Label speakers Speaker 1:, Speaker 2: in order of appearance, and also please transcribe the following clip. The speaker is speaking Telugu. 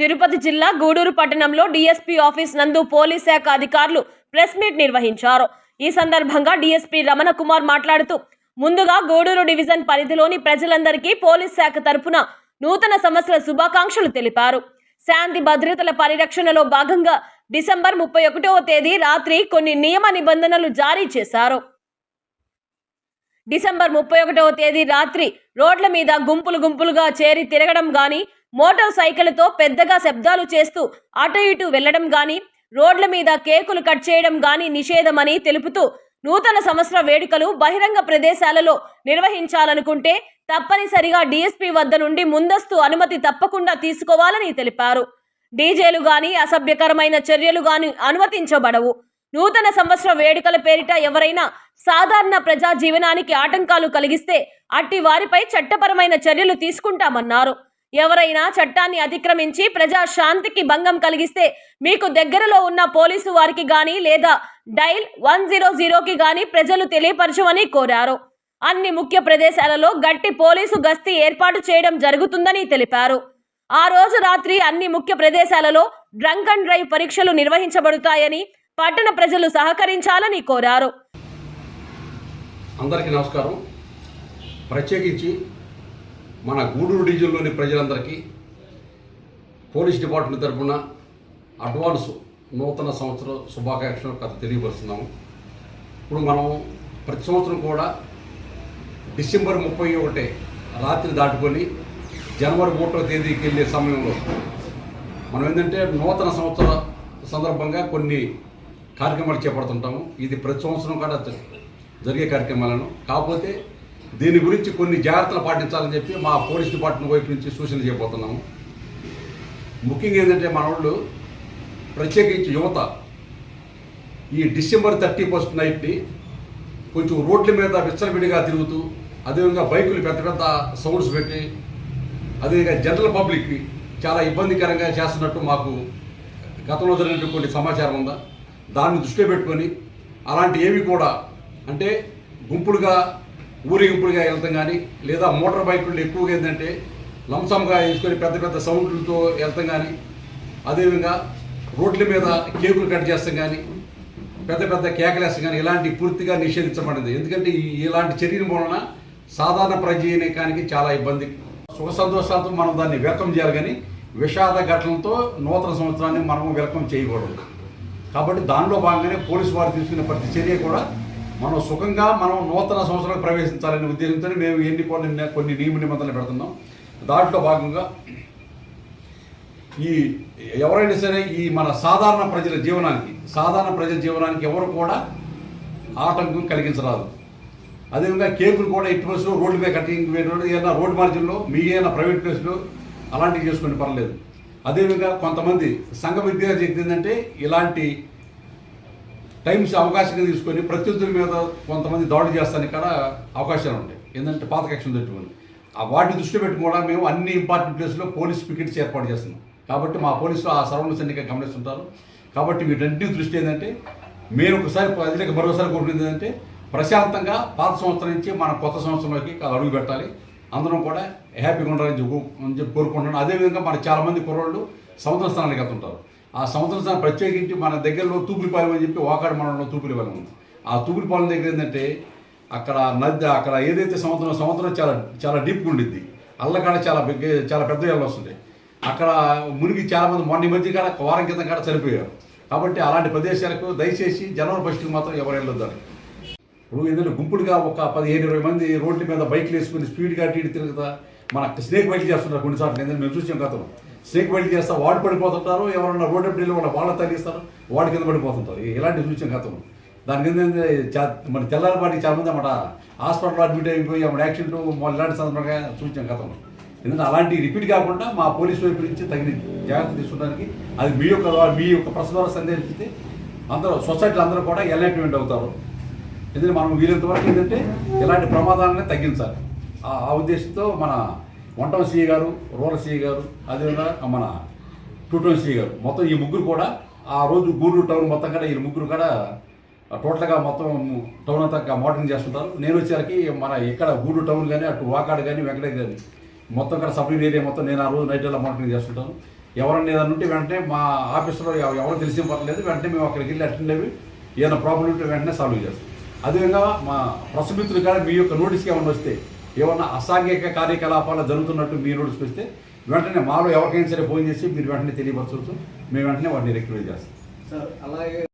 Speaker 1: తిరుపతి జిల్లా గూడూరు పట్టణంలో డిఎస్పీ ఆఫీస్ నందు పోలీస్ శాఖ అధికారులు ప్రెస్ మీట్ నిర్వహించారు. ఈ సందర్భంగా డిఎస్పీ రమణ కుమార్ మాట్లాడుతూ ముందుగా గూడూరు డివిజన్ పరిధిలోని ప్రజలందరికీ పోలీస్ శాఖ తరపున నూతన సంవత్సర శుభాకాంక్షలు తెలిపారు. శాంతి భద్రతల పరిరక్షణలో భాగంగా డిసెంబర్ ముప్పై ఒకటవ తేదీ రాత్రి కొన్ని నియమ నిబంధనలు జారీ చేశారు. డిసెంబర్ ముప్పై ఒకటవ తేదీ రాత్రి రోడ్ల మీద గుంపులు గుంపులుగా చేరి తిరగడం గాని మోటార్ సైకిళ్ళతో పెద్దగా శబ్దాలు చేస్తూ అటు ఇటు వెళ్ళడం గాని రోడ్ల మీద కేకులు కట్ చేయడం గాని నిషేధమని తెలుపుతూ నూతన సంవత్సర వేడుకలు బహిరంగ ప్రదేశాలలో నిర్వహించాలనుకుంటే తప్పనిసరిగా డీఎస్పీ వద్ద నుండి ముందస్తు అనుమతి తప్పకుండా తీసుకోవాలని తెలిపారు. డీజేలు గాని అసభ్యకరమైన చర్యలు గాని అనుమతించబడవు. నూతన సంవత్సర వేడుకల పేరిట ఎవరైనా సాధారణ ప్రజా జీవనానికి ఆటంకాలు కలిగిస్తే అట్టి వారిపై చట్టపరమైన చర్యలు తీసుకుంటామన్నారు. ఎవరైనా చట్టాన్ని అతిక్రమించి ప్రజా శాంతికి భంగం కలిగిస్తే మీకు దగ్గరలో ఉన్న పోలీసు వారికి గాని లేదా డైల్ వన్ జీరో జీరోకి గాని ప్రజలు తెలియపరచమని కోరారు. అన్ని ముఖ్య ప్రదేశాలలో గట్టి పోలీసు గస్తీ ఏర్పాటు చేయడం జరుగుతుందని తెలిపారు. ఆ రోజు రాత్రి అన్ని ముఖ్య ప్రదేశాలలో డ్రంక్ అండ్ డ్రైవ్ పరీక్షలు నిర్వహించబడతాయని పట్టణ ప్రజలు సహకరించాలని కోరారు.
Speaker 2: అందరికీ నమస్కారం. ప్రత్యేకించి మన గూడూరు డివిజన్లోని ప్రజలందరికీ పోలీస్ డిపార్ట్మెంట్ తరఫున అడ్వాన్స్ నూతన సంవత్సర శుభాకాంక్షలు కథ తెలియపరుస్తున్నాము. ఇప్పుడు మనం ప్రతి సంవత్సరం కూడా డిసెంబర్ ముప్పై ఒకటి రాత్రి దాటుకొని జనవరి ఒకటో తేదీకి వెళ్ళే సమయంలో మనం ఏంటంటే నూతన సంవత్సర సందర్భంగా కొన్ని కార్యక్రమాలు చేపడుతుంటాము. ఇది ప్రతి సంవత్సరం కూడా జ- జరిగే కార్యక్రమాలను. కాకపోతే దీని గురించి కొన్ని జాగ్రత్తలు పాటించాలని చెప్పి మా పోలీస్ డిపార్ట్మెంట్ వైపు నుంచి సూచనలు చేయబోతున్నాము. ముఖ్యంగా ఏంటంటే మన వాళ్ళు ప్రత్యేకించి యువత ఈ డిసెంబర్ థర్టీ ఫస్ట్ నైట్ని కొంచెం రోడ్ల మీద విచ్చలవిడిగా తిరుగుతూ అదేవిధంగా బైకులు పెద్ద పెద్ద సౌండ్స్ పెట్టి అదేవిధంగా జనరల్ పబ్లిక్ చాలా ఇబ్బందికరంగా చేస్తున్నట్టు మాకు గతంలో జరిగినటువంటి సమాచారం ఉందా? దాన్ని దృష్టిలో పెట్టుకొని అలాంటి ఏవి కూడా అంటే గుంపులుగా ఊరేగింపులుగా వెళ్తాం కానీ లేదా మోటార్ బైకులు ఎక్కువగా ఏంటంటే లంసంగా వేసుకొని పెద్ద పెద్ద సౌండ్లతో వెళ్తాం కానీ అదేవిధంగా రోడ్ల మీద కేకులు కట్ చేస్తాం కానీ పెద్ద పెద్ద కేకలేస్తాం కానీ ఇలాంటి పూర్తిగా నిషేధించబడింది. ఎందుకంటే ఇలాంటి చర్యల వలన సాధారణ ప్రజానీకానికి చాలా ఇబ్బంది. సుఖ సంతోషాలతో మనం దాన్ని వెల్కమ్ చేయాలి కానీ విషాద ఘటనలతో నూతన సంవత్సరాన్ని మనం వెల్కమ్ చేయకూడదు. కాబట్టి దానిలో భాగంగానే పోలీసు వారు తీసుకునే ప్రతి చర్య కూడా మనం సుఖంగా మనం నూతన సంవత్సరాలు ప్రవేశించాలనే ఉద్దేశంతో మేము ఎన్ని కొన్ని కొన్ని నియమ నిబంధనలు పెడుతున్నాం. దాంట్లో భాగంగా ఈ ఎవరైనా సరే ఈ మన సాధారణ ప్రజల జీవనానికి సాధారణ ప్రజల జీవనానికి ఎవరు కూడా ఆటంకం కలిగించరాదు. అదేవిధంగా కేకులు కూడా ఎట్టి బస్సులో రోడ్డు మీద కటింగ్ ఏదైనా రోడ్డు మార్జిన్లో మీ ఏదైనా ప్రైవేట్ ప్లేస్లో అలాంటివి చేసుకుని పర్లేదు. అదేవిధంగా కొంతమంది సంఘ విద్యార్థి ఏంటంటే ఇలాంటి టైమ్స్ అవకాశంగా తీసుకొని ప్రత్యర్థుల మీద కొంతమంది దాడి చేస్తానికి కూడా అవకాశాలు ఉంటాయి. ఏంటంటే పాత కక్షలు తట్టుకొని ఆ వాటిని దృష్టి పెట్టుకోవడం మేము అన్ని ఇంపార్టెంట్ ప్లేస్లో పోలీస్ పికెట్స్ ఏర్పాటు చేస్తున్నాం. కాబట్టి మా పోలీసులు ఆ సరౌండ్స్ అన్ని గమనిస్తుంటారు. కాబట్టి వీటన్నిటి దృష్టి ఏంటంటే మేము ఒకసారి ప్రజలకు మరోసారి కోరుకునేది ఏంటంటే ప్రశాంతంగా పాత సంవత్సరం నుంచి మన కొత్త సంవత్సరంలోకి అడుగు పెట్టాలి. అందరం కూడా హ్యాపీగా ఉండాలని చెప్పి అని చెప్పి కోరుకుంటున్నాను. అదేవిధంగా మన చాలామంది కుర్రోళ్ళు సముద్ర స్థానానికి వెళ్తుంటారు. ఆ సంవత్సరం ప్రత్యేకించి మన దగ్గరలో తూపులపాలెం అని చెప్పి వాకాడు మండలంలో తూపులపాలెం ఉంది. ఆ తూపులపాలెం దగ్గర ఏంటంటే అక్కడ నది అక్కడ ఏదైతే సంవత్సరం సంవత్సరం చాలా చాలా డీప్గా ఉండిద్ది. అల్లకాడ చాలా బిగ్ చాలా పెద్ద ఎల్ల వస్తుంది అక్కడ మునిగి చాలామంది మొన్న మధ్య కాడ వారం కింద కాడ చనిపోయారు. కాబట్టి అలాంటి ప్రదేశాలకు దయచేసి జనవరి ఫస్ట్కి మాత్రం ఎవరు వెళ్ళొద్దని ఇప్పుడు ఏదైనా గుంపుడుగా ఒక పదిహేను ఇరవై మంది రోడ్ల మీద బైక్లు వేసుకుని స్పీడ్గా అటు ఇటు తిరుగుతా మన స్నేక్ బైక్ చేస్తున్నారు కొన్నిసార్లు. ఏంటంటే మేము చూసాం గతంలో. స్నేక్ బైక్ చేస్తా వాడు పడిపోతుంటారు ఎవరన్నా రోడ్డు ఎప్పుడు వాళ్ళ వాళ్ళ తగ్గిస్తారు వాడి కింద పడిపోతుంటారు? ఇలాంటి చూసాం గతంలో దాని కింద మన తెల్లారిపాటికి చాలామంది అన్నమాట హాస్పిటల్లో అడ్మిట్ అయిపోయి అక్కడ యాక్సిడెంట్ ఇలాంటి సందర్భంగా చూసాం గతంలో ఎందుకంటే అలాంటి రిపీట్ కాకుండా మా పోలీసు వైపు నుంచి తగిన జాగ్రత్త తీసుకోవడానికి అది మీ యొక్క మీ యొక్క ప్రశ్న ద్వారా సందేశిస్తే అందరూ సొసైటీలో అందరూ కూడా ఎలైట్మెంట్ అవుతారు. ఎందుకంటే మనం వీలైనంత వరకు ఏంటంటే ఇలాంటి ప్రమాదాలనే తగ్గించాలి. ఆ ఉద్దేశంతో మన వంటం సిఐ గారు రూరల్ సిఐ గారు అదేవిధంగా మన టూటోన్ సిఐ గారు. మొత్తం ఈ ముగ్గురు కూడా ఆ రోజు గూడూరు టౌన్ మొత్తం కూడా ఈ ముగ్గురు కూడా టోటల్గా మొత్తం టౌన్ అంతా మోడలింగ్ చేస్తుంటారు. నేను వచ్చేసరికి మన ఇక్కడ గూడూరు టౌన్ కానీ అటు వాకాడు కానీ వెంకటగిరి కానీ మొత్తం ఇక్కడ సబ్లిన్ ఏరియా మొత్తం నేను ఆ రోజు నైట్ అలా మానిటరింగ్ చేస్తుంటాను. ఎవరన్నా ఏదైనా ఉంటే వెంటనే మా ఆఫీస్లో ఎవరు తెలిసి పర్లేదు వెంటనే మేము అక్కడికి వెళ్ళి అటెండ్ అయ్యి ఏదైనా ప్రాబ్లం ఉంటే వెంటనే సాల్వ్ చేస్తాం. అదేవిధంగా మా ప్రసమిత్రులు కానీ మీ యొక్క నోటీస్కి ఏమైనా వస్తే ఏమన్నా అసాంఘిక కార్యకలాపాలు జరుగుతున్నట్టు మీ నోటీస్కి వస్తే వెంటనే మాలో ఎవరికైనా సరే ఫోన్ చేసి మీరు వెంటనే తెలియపరచవచ్చు. మేము వెంటనే వాటిని రెక్టిఫై చేస్తాం.
Speaker 3: సార్ అలాగే